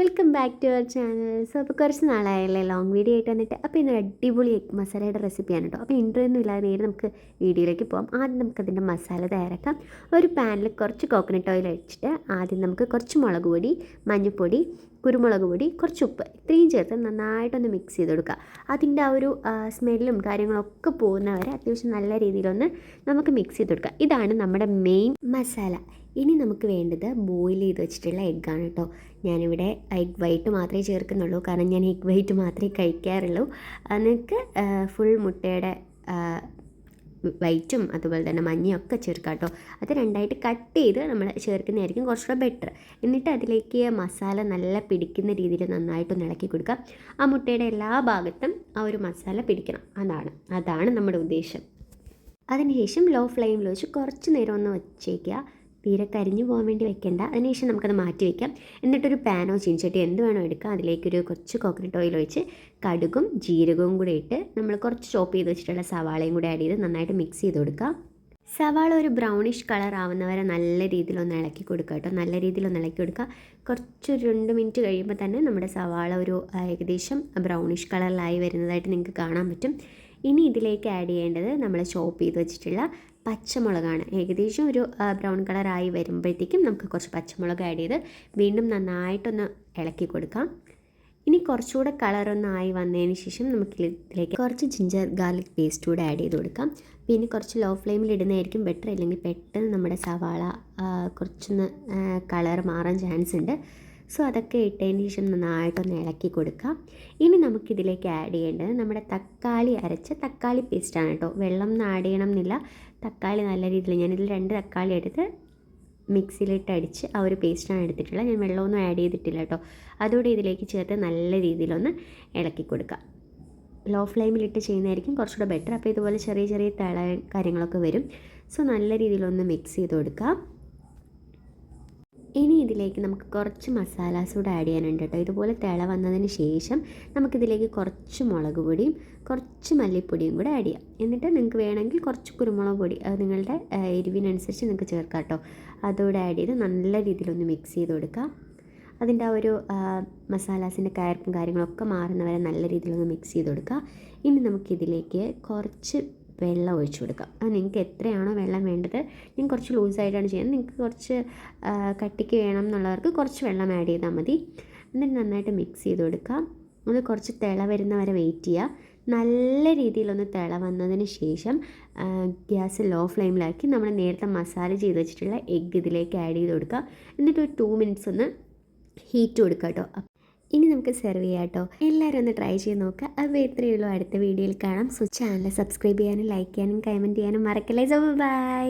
Welcome back to our channel. So അപ്പോൾ കുറച്ച് നാളായല്ലേ long video ആയിട്ട് വന്നിട്ട്. അപ്പോൾ ഇന്നൊരു അടിപൊളി എഗ് മസാലയുടെ റെസിപ്പിയാണ് കേട്ടോ അപ്പോൾ ഇന്റർവ്യൂ ഒന്നും ഇല്ലാതെ നേരെ നമുക്ക് വീഡിയോയിലേക്ക് പോകാം ആദ്യം നമുക്കതിന്റെ മസാല തയ്യാറാക്കാം. ഒരു പാനിൽ കുറച്ച് കോക്കനട്ട് ഓയിൽ ഒഴിച്ചിട്ട് ആദ്യം നമുക്ക് കുറച്ച് മുളക് പൊടി മഞ്ഞൾപ്പൊടി കുരുമുളക് പൊടി കുറച്ച് ഉപ്പ്. ഇത്രയും ചേർത്ത് നന്നായിട്ടൊന്ന് മിക്സ് ചെയ്ത് കൊടുക്കുക അതിന്റെ ആ ഒരു സ്മെല്ലും കാര്യങ്ങളൊക്കെ പോകുന്നവരെ അത്യാവശ്യം നല്ല രീതിയിലൊന്ന് നമുക്ക് മിക്സ് ചെയ്ത് കൊടുക്കുക ഇതാണ് നമ്മുടെ മെയിൻ മസാല ഇനി നമുക്ക് വേണ്ടത് ബോയിൽ ചെയ്ത് വെച്ചിട്ടുള്ള എഗ്ഗാണ് കേട്ടോ ഞാനിവിടെ എഗ് വൈറ്റ് മാത്രമേ ചേർക്കുന്നുള്ളൂ. കാരണം ഞാൻ എഗ് വൈറ്റ് മാത്രമേ കഴിക്കാറുള്ളൂ. നിങ്ങൾക്ക് ഫുൾ മുട്ടയുടെ വൈറ്റും അതുപോലെ തന്നെ മഞ്ഞയും ഒക്കെ ചേർക്കാം കേട്ടോ അത് രണ്ടായിട്ട് കട്ട് ചെയ്ത് നമ്മൾ ചേർക്കുന്നതായിരിക്കും കുറച്ചുകൂടെ ബെറ്റർ എന്നിട്ട് അതിലേക്ക് മസാല നല്ല പിടിക്കുന്ന രീതിയിൽ നന്നായിട്ടൊന്ന് ഇളക്കി കൊടുക്കുക ആ മുട്ടയുടെ എല്ലാ ഭാഗത്തും ആ ഒരു മസാല പിടിക്കണം. അതാണ് അതാണ് നമ്മുടെ ഉദ്ദേശം. അതിനുശേഷം ലോ ഫ്ലെയിമിൽ വെച്ച് കുറച്ച് നേരം ഒന്ന് വച്ചേക്കുക. തീരെ കരിഞ്ഞു പോകാൻ വേണ്ടി വെക്കേണ്ട. അതിനുശേഷം നമുക്കത് മാറ്റി വയ്ക്കാം എന്നിട്ടൊരു പാനോ ചീൻചട്ടി എന്ത് വേണോ എടുക്കാം. അതിലേക്കൊരു കുറച്ച് കോക്കനട്ട് ഓയിൽ ഒഴിച്ച് കടുകും ജീരകവും കൂടെ ഇട്ട് നമ്മൾ കുറച്ച് ചോപ്പ് ചെയ്ത് വെച്ചിട്ടുള്ള സവാളയും കൂടെ ആഡ് ചെയ്ത് നന്നായിട്ട് മിക്സ് ചെയ്ത് കൊടുക്കാം. സവാള ഒരു ബ്രൗണിഷ് കളർ ആവുന്നവരെ നല്ല രീതിയിൽ ഒന്ന് ഇളക്കി കൊടുക്കുക കേട്ടോ. നല്ല രീതിയിൽ ഒന്ന് ഇളക്കി കൊടുക്കുക. കുറച്ച് രണ്ട് മിനിറ്റ് കഴിയുമ്പോൾ തന്നെ നമ്മുടെ സവാള ഒരു ഏകദേശം ബ്രൗണിഷ് കളറിലായി വരുന്നതായിട്ട് നിങ്ങൾക്ക് കാണാൻ പറ്റും. ഇനി ഇതിലേക്ക് ആഡ് ചെയ്യേണ്ടത് നമ്മൾ ചോപ്പ് ചെയ്ത് വെച്ചിട്ടുള്ള പച്ചമുളകാണ്. ഏകദേശം ഒരു ബ്രൗൺ കളറായി വരുമ്പോഴത്തേക്കും നമുക്ക് കുറച്ച് പച്ചമുളക് ആഡ് ചെയ്ത് വീണ്ടും നന്നായിട്ടൊന്ന് ഇളക്കി കൊടുക്കാം. ഇനി കുറച്ചുകൂടെ കളറൊന്നായി വന്നതിന് ശേഷം നമുക്ക് ഇതിലേക്ക് കുറച്ച് ജിഞ്ചർ ഗാർലിക് പേസ്റ്റ് കൂടെ ആഡ് ചെയ്ത് കൊടുക്കാം. പിന്നെ കുറച്ച് ലോ ഫ്ലെയിമിൽ ഇടുന്നതായിരിക്കും ബെറ്റർ അല്ലെങ്കിൽ പെട്ടെന്ന് നമ്മുടെ സവാള കുറച്ചൊന്ന് കളർ മാറാൻ ചാൻസ് ഉണ്ട്. സോ അതൊക്കെ ഇട്ടതിന് ശേഷം നന്നായിട്ടൊന്ന് ഇളക്കി കൊടുക്കാം ഇനി നമുക്കിതിലേക്ക് ആഡ് ചെയ്യേണ്ടത് നമ്മുടെ തക്കാളി അരച്ച തക്കാളി പേസ്റ്റാണ് കേട്ടോ. വെള്ളം ഒന്നും ആഡ് ചെയ്യണം എന്നില്ല തക്കാളി നല്ല രീതിയിൽ ഞാനിതിൽ രണ്ട് തക്കാളി എടുത്ത് മിക്സിയിലിട്ട് അടിച്ച് ആ ഒരു പേസ്റ്റാണ് എടുത്തിട്ടുള്ളത്. ഞാൻ വെള്ളമൊന്നും ആഡ് ചെയ്തിട്ടില്ല കേട്ടോ. അതോടെ ഇതിലേക്ക് ചേർത്ത് നല്ല രീതിയിലൊന്ന് ഇളക്കി കൊടുക്കുക. ലോ ഫ്ലെയിമിലിട്ട് ചെയ്യുന്നതായിരിക്കും കുറച്ചുകൂടെ ബെറ്റർ അപ്പോൾ ഇതുപോലെ ചെറിയ ചെറിയ തിള കാര്യങ്ങളൊക്കെ വരും. സോ നല്ല രീതിയിലൊന്ന് മിക്സ് ചെയ്ത് കൊടുക്കുക. ഇനി ഇതിലേക്ക് നമുക്ക് കുറച്ച് മസാലാസ് കൂടെ ആഡ് ചെയ്യാനുണ്ട് കേട്ടോ. ഇതുപോലെ തിള വന്നതിന് ശേഷം നമുക്കിതിലേക്ക് കുറച്ച് മുളക് പൊടിയും കുറച്ച് മല്ലിപ്പൊടിയും കൂടെ ആഡ് ചെയ്യാം. എന്നിട്ട് നിങ്ങൾക്ക് വേണമെങ്കിൽ കുറച്ച് കുരുമുളക് പൊടി അത് നിങ്ങളുടെ എരിവിനനുസരിച്ച് നിങ്ങൾക്ക് ചേർക്കാം കേട്ടോ. അതുകൂടെ ആഡ് ചെയ്ത് നല്ല രീതിയിലൊന്ന് മിക്സ് ചെയ്ത് കൊടുക്കുക അതിന്റെ ആ ഒരു മസാലാസിന്റെ കയർപ്പും കാര്യങ്ങളൊക്കെ മാറുന്നവരെ നല്ല രീതിയിലൊന്ന് മിക്സ് ചെയ്ത് കൊടുക്കുക ഇനി നമുക്കിതിലേക്ക് കുറച്ച് വെള്ളം ഒഴിച്ചു കൊടുക്കാം അത് നിങ്ങൾക്ക് എത്രയാണോ വെള്ളം വേണ്ടത് ഞാൻ കുറച്ച് ലൂസായിട്ടാണ് ചെയ്യുന്നത്. നിങ്ങൾക്ക് കുറച്ച് കട്ടിക്ക് വേണം എന്നുള്ളവർക്ക് കുറച്ച് വെള്ളം ആഡ് ചെയ്താൽ മതി. എന്നിട്ട് നന്നായിട്ട് മിക്സ് ചെയ്ത് കൊടുക്കാം അത് കുറച്ച് തിള വരുന്ന വരെ വെയിറ്റ് ചെയ്യുക. നല്ല രീതിയിലൊന്ന് തിള വന്നതിന് ശേഷം ഗ്യാസ് ലോ ഫ്ലെയിമിലാക്കി നമ്മൾ നേരത്തെ മസാല ചെയ്ത് വെച്ചിട്ടുള്ള എഗ്ഗ് ഇതിലേക്ക് ആഡ് ചെയ്ത് കൊടുക്കുക. എന്നിട്ട് ഒരു ടു മിനിറ്റ്സ് ഒന്ന് ഹീറ്റ് കൊടുക്കുക കേട്ടോ. ഇനി നമുക്ക് സെർവ് ചെയ്യാം കേട്ടോ എല്ലാവരും ഒന്ന് ട്രൈ ചെയ്ത് നോക്കുക അപ്പോൾ ഇത്രയേ ഉള്ളൂ. അടുത്ത വീഡിയോയിൽ കാണാം. സോ ചാനൽ സബ്സ്ക്രൈബ് ചെയ്യാനും ലൈക്ക് ചെയ്യാനും കമന്റ് ചെയ്യാനും മറക്കല്ലേ. So by